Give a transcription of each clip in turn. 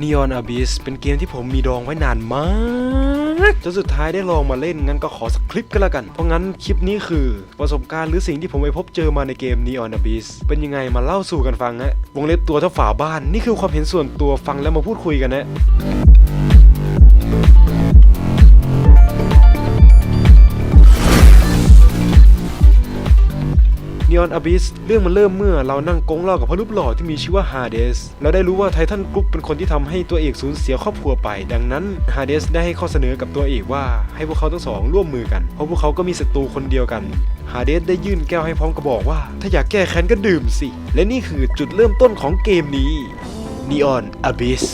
Neon Abyss เป็นเกมที่ผมมีดองไว้นานมากจนสุดท้ายได้ลองมาเล่นงั้นก็ขอสักคลิปก็แล้วกัน เพราะงั้นคลิปนี้คือประสบการณ์หรือสิ่งที่ผมไปพบเจอมาในเกม Neon Abyss เป็นยังไงมาเล่าสู่กันฟังฮะวงเล็บตัวเท่าฝาบ้าน นี่คือความเห็นส่วนตัวฟังแล้วมาพูดคุยกันนะ Neon Abyss เรื่องมันเริ่มเมื่อเรานั่งกงเล่ากับพ่อรูปหล่อที่มีชื่อว่า Hades เราได้รู้ว่าไททันกรุ๊ปเป็นคนที่ทำให้ตัวเอกสูญเสียครอบครัวไป ดังนั้น Hades ได้ให้ข้อเสนอกับตัวเอกว่าให้พวกเขาทั้งสองร่วมมือกัน เพราะพวกเขาก็มีศัตรูคนเดียวกัน Hades ได้ยื่นแก้วให้พร้อมกับบอกว่า ถ้าอยากแก้แค้นก็ดื่มสิ และนี่คือจุดเริ่มต้นของเกมนี้ Neon Abyss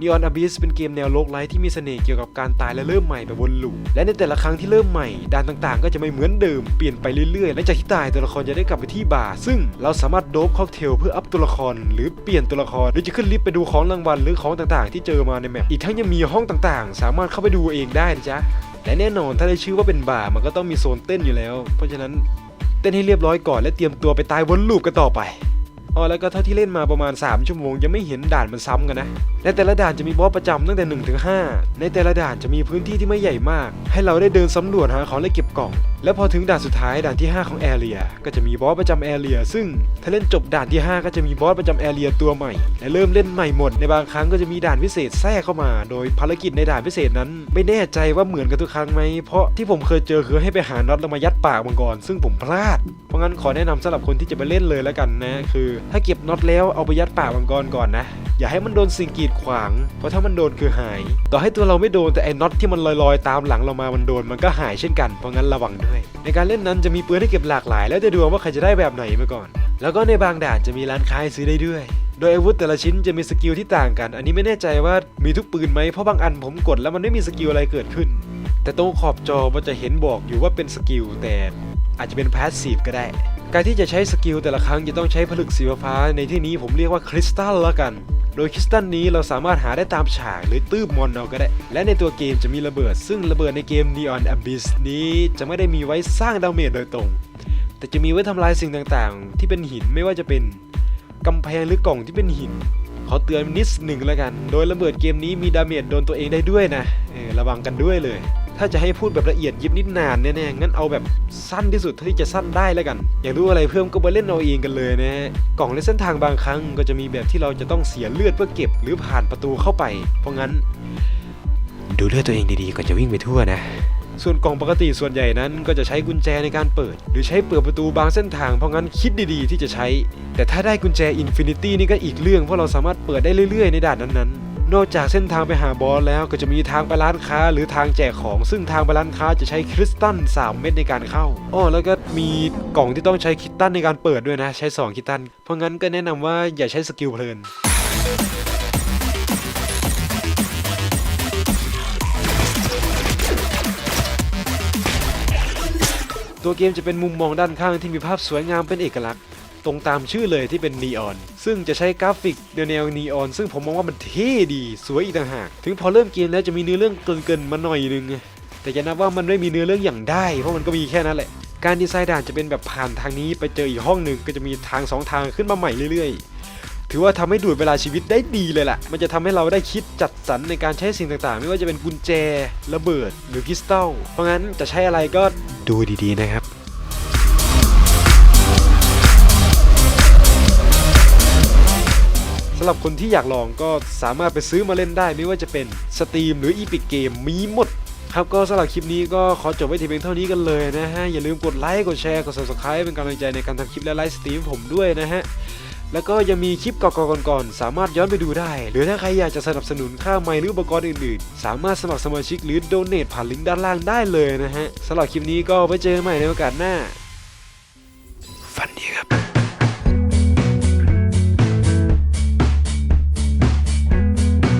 นีออนอ b ิสเป็นเกมแนวโลกไลท์ที่มีเสน่ห์เกี่ยวกับการตายและเริ่มใหม่แบบวนลูปและในแต่ละครั้งที่เริ่มใหม่ด่านต่างๆ ก็จะไม่เหมือนเดิมเปลี่ยนไปเรื่อยๆและจากที่ตายตัวละครจะได้กลับไปที่บาร์ซึ่งเราสามารถโดบค็อกเทลเพื่ออัพตัวละคร หรือเปลี่ยนตัวละครหรือจะขึ้นลิฟต์ไปดูของรางวัลหรือของต่างๆ ที่เจอมาในแมปอีกทั้งยังมีห้องต่างๆ สามารถเข้าไปดูเองได้นะจ๊ะและแน่นอนถ้าได้ชื่อว่าเป็นบาร์มันก็ต้องมีโซนเต้นอยู่แล้ว เพราะฉะนั้นเต้นให้เรียบร้อยก่อนและเตรียมตัวไปตายวนลูปกันต่อไป อ๋อแล้วก็เท่าที่เล่นมาประมาณ 3 ชั่วโมงยังไม่เห็นด่านมันซ้ำกันนะ ในแต่ละด่านจะมีบอสประจำตั้งแต่1ถึง5ในแต่ละด่านจะมีพื้นที่ที่ไม่ใหญ่มาก ให้เราได้เดินสำรวจหาของและเก็บกล่อง แล้วพอถึงด่านสุดท้ายด่านที่ 5 ของแอเรียก็จะมีบอสประจำแอเรียซึ่งถ้าเล่นจบด่านที่ 5 ก็จะมีบอสประจำแอเรียตัวใหม่ และเริ่มเล่นใหม่หมด ในบางครั้งก็จะมีด่านพิเศษแทรกเข้ามา โดยภารกิจในด่านพิเศษนั้น ไม่แน่ใจว่าเหมือนกันทุกครั้งไหมเพราะที่ผมเคยเจอคือให้ไปหาน็อตแล้วมายัดปากมังกรซึ่งผมพลาด เพราะงั้นขอแนะนำสำหรับคนที่จะไปเล่นเลยแล้วกันนะคือถ้าเก็บน็อตแล้วเอาไปยัดปากมังกรก่อนนะ อย่าให้มันโดนสิ่งกีดขวาง เพราะถ้ามันโดนคือหาย ต่อให้ตัวเราไม่โดนแต่ไอ้น็อตที่มันลอยๆ ตามหลังเรามามันโดนมันก็หายเช่นกัน เพราะงั้นระวังด้วย ในการเล่นนั้นจะมีปืนให้เก็บหลากหลาย แล้วจะดูว่าใครจะได้แบบไหนมาก่อน แล้วก็ในบางด่านจะมีร้านค้าซื้อได้ด้วยโดยอาวุธแต่ละชิ้นจะมีสกิลที่ต่างกัน อันนี้ไม่แน่ใจว่ามีทุกปืนไหม เพราะบางอันผมกดแล้วมันไม่มีสกิลอะไรเกิดขึ้น แต่ตรงขอบจอมันจะเห็นบอกอยู่ว่าเป็นสกิลแต่อาจจะเป็นพาสซีฟก็ได้ การที่จะใช้สกิลแต่ละครั้งจะต้องใช้ผลึกสีฟ้าในที่นี้ผมเรียกว่าคริสตัลละกัน โดยคริสตัลนี้เราสามารถหาได้ตามฉากหรือตื้บมอนเอาก็ได้ และในตัวเกมจะมีระเบิด ซึ่งระเบิดในเกม Neon Abyss นี้จะไม่ได้มีไว้สร้างดาเมจโดยตรง แต่จะมีไว้ทำลายสิ่งต่างๆ ที่เป็นหินไม่ว่าจะเป็นกำแพงหรือกล่องที่เป็นหิน ขอเตือนนิดหนึ่งแล้วกัน โดยระเบิดเกมนี้มีดาเมจโดนตัวเองได้ด้วยนะระวังกันด้วยเลย ถ้าจะให้พูดแบบละเอียดยิบนิดนานแน่ๆงั้นเอาแบบสั้นที่สุดเท่าที่จะสั้นได้แล้วกัน อยากรู้อะไรเพิ่มก็ไปเล่นเอาเองกันเลยนะฮะกล่องและเส้นทางบางครั้งก็จะมีแบบที่เราจะต้องเสียเลือดเพื่อเก็บหรือผ่านประตูเข้าไป เพราะงั้น ดูเลือดตัวเองดีๆก่อนจะวิ่งไปทั่วนะส่วนกล่องปกติส่วนใหญ่นั้นก็จะใช้กุญแจในการเปิด หรือใช้เปิดประตูบางเส้นทางเพราะงั้นคิดดีๆที่จะใช้ แต่ถ้าได้กุญแจอินฟินิตี้นี่ก็อีกเรื่องเพราะเราสามารถเปิดได้เรื่อยๆในด่านนั้นๆ นอกจากเส้นทางไปหาบอสแล้วก็จะมีทางไปร้านค้าหรือทางแจกของ ซึ่งทางไปร้านค้าจะใช้คริสตัล3 เม็ดในการเข้าอ้อแล้วก็มีกล่องที่ต้องใช้คริสตัลในการเปิดด้วยนะ ใช้2คริสตัลเพราะงั้นก็แนะนำว่าอย่าใช้สกิลเพลินตัวเกมจะเป็นมุมมองด้านข้างที่มีภาพสวยงามเป็นเอกลักษณ์ ตรงตามชื่อเลยที่เป็นนีออนซึ่งจะใช้กราฟิกแนวแนวนีออนซึ่งผมมองว่ามันเท่ดีสวยอีกต่างหาก ถึงพอเริ่มเกมแล้วจะมีเนื้อเรื่องเกินๆมาหน่อยนึงแต่จะนับว่ามันไม่มีเนื้อเรื่องอย่างได้ เพราะมันก็มีแค่นั้นแหละ การดีไซน์ด่านจะเป็นแบบผ่านทางนี้ไปเจออีกห้องหนึ่งก็จะมีทางสองทางขึ้นมาใหม่เรื่อยๆ ถือว่าทำให้ดูดเวลาชีวิตได้ดีเลยล่ะ มันจะทำให้เราได้คิดจัดสรรในการใช้สิ่งต่างๆ ไม่ว่าจะเป็นกุญแจ ระเบิด หรือคริสตัล เพราะงั้นจะใช้อะไรก็ดูดีๆนะครับ หรับคนที่อยากลองก็สามารถไปซื้อมาเล่นได้ไม่ว่าจะเป็น Steam หรือ Epic Game มีหมดครับก็สำหรับคลิปนี้ก็ขอจบไว้ที่เพียงเท่านี้กันเลยนะฮะ อย่าลืมกดไลค์กดแชร์กด subscribe เป็นกำลังใจในการทำคลิปและไลฟ์สตรีมผมด้วยนะฮะ แล้วก็ยังมีคลิปเก่าๆก่อนๆสามารถย้อนไปดูได้ หรือถ้าใครอยากจะสนับสนุนค่าไมค์หรืออุปกรณ์อื่นๆ สามารถสมัครสมาชิกหรือโดเน a ผ่านลิงก์ด้านล่างได้เลยนะฮะสำหรับคลิปนี้ก็ไว้เจอกันใหม่ในโอกาสหน้าฝันดีครับ